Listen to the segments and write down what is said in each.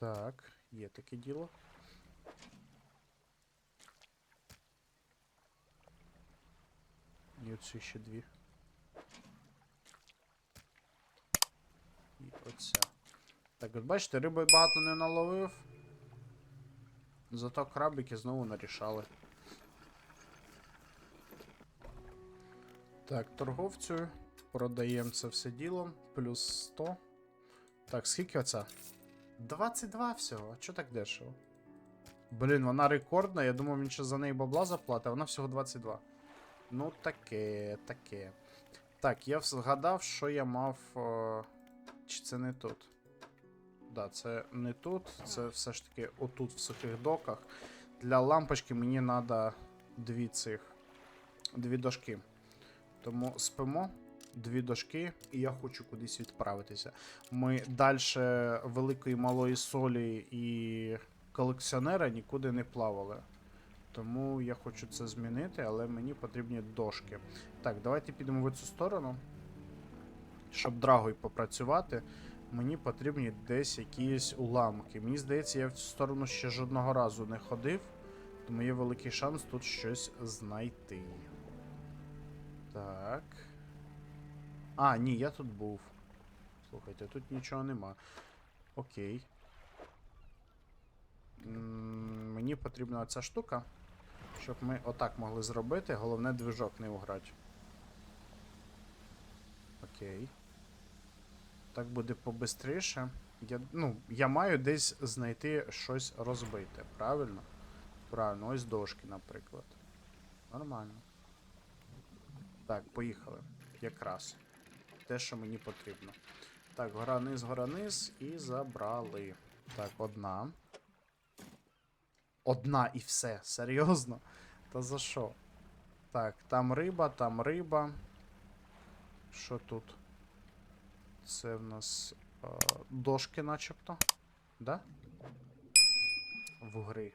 Так, є таке діло. І оці ще дві. І оця. Так, от бачите, риби багато не наловив. Зато крабики знову нарішали. Так, торговцю. Продаємо це все діло. Плюс 100. Так, скільки оця? 22 всього. А чого так дешево? Блін, вона рекордна. Я думав, він ще за неї бабла заплатить, а вона всього 22. Ну, таке, таке. Так, я згадав, що я мав. О... Чи це не тут? Да, це не тут. Це все ж таки отут, в сухих доках. Для лампочки мені треба дві цих. Дві дошки. Тому спимо. Дві дошки, і я хочу кудись відправитися. Ми далі великої малої солі і колекціонера нікуди не плавали. Тому я хочу це змінити, але мені потрібні дошки. Так, давайте підемо в цю сторону. Щоб драгою попрацювати, мені потрібні десь якісь уламки. Мені здається, я в цю сторону ще жодного разу не ходив, тому є великий шанс тут щось знайти. Так. А, ні, я тут був. Слухайте, тут нічого нема. Окей. Мені потрібна ця штука, щоб ми отак могли зробити. Головне движок не уграти. Окей. Так буде побистріше. Я, ну, я маю десь знайти щось розбите, правильно? Правильно, ось дошки, наприклад. Нормально. Так, поїхали. Якраз. Те, що мені потрібно. Так, гора низ, гора низ і забрали. Так, одна. Одна і все. Серйозно? Та за що? Так, там риба, там риба. Що тут? Це в нас е, дошки начебто. Да? Вугри.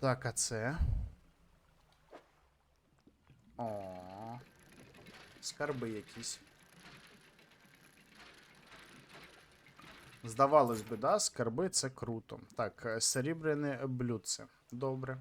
Так, а це. О. Скарби якісь. Здавалось би, да, скарби це круто. Так, серібряне серебряне блюдце. Добре.